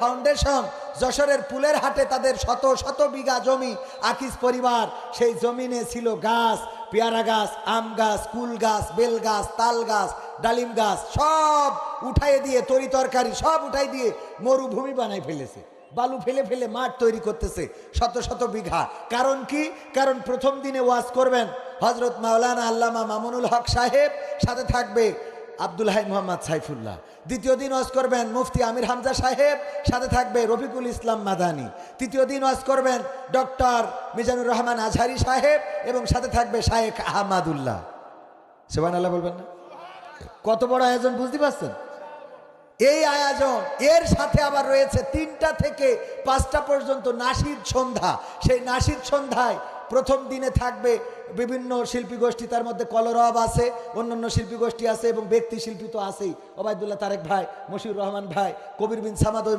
Foundation যশোরের পুলের হাটে তাদের শত শত বিঘা জমি, আকিস পরিবার, সেই জমিনে ছিল গাছ, পেয়ারা গাছ, আম গাছ, কুল গাছ, বেল গাছ, তাল গাছ, ডালিম গাছ, সব উঠাই দিয়ে, তরি তরকারি, সব উঠাই দিয়ে মরুভূমি বানাই ফেলেছে। বালু ফেলে ফেলে মাঠ তৈরি করতেছে শত শত বিঘা। কারণ কি? কারণ প্রথম দিনে ওয়াজ করবেন হজরত মাওলানা আল্লামা মামুনুল হক সাহেব, সাথে থাকবে আব্দুল হাই মোহাম্মদ সাইফুল্লাহ। দ্বিতীয় দিন ওয়াজ করবেন মুফতি আমির হামজা সাহেব, সাথে থাকবে রফিকুল ইসলাম মাদানি। তৃতীয় দিন ওয়াজ করবেন ডক্টর মিজানুর রহমান আজহারি সাহেব এবং সাথে থাকবে শায়েখ আহমাদুল্লাহ। সেবান আল্লাহ বলবেন না? কত বড় আয়োজন বুঝতে পারছেন? এই আয়োজন, এর সাথে আবার রয়েছে তিনটা থেকে পাঁচটা পর্যন্ত নাসির সন্ধ্যা। সেই নাসির সন্ধ্যায় প্রথম দিনে থাকবে বিভিন্ন শিল্পী গোষ্ঠী, তার মধ্যে কলরব আছে, অন্যান্য শিল্পী গোষ্ঠী আছে এবং ব্যক্তি শিল্পী তো আছেই। ওবায়দুল্লাহ তারেক ভাই, মশিউর রহমান ভাই, কবির বিন সামাদ ওই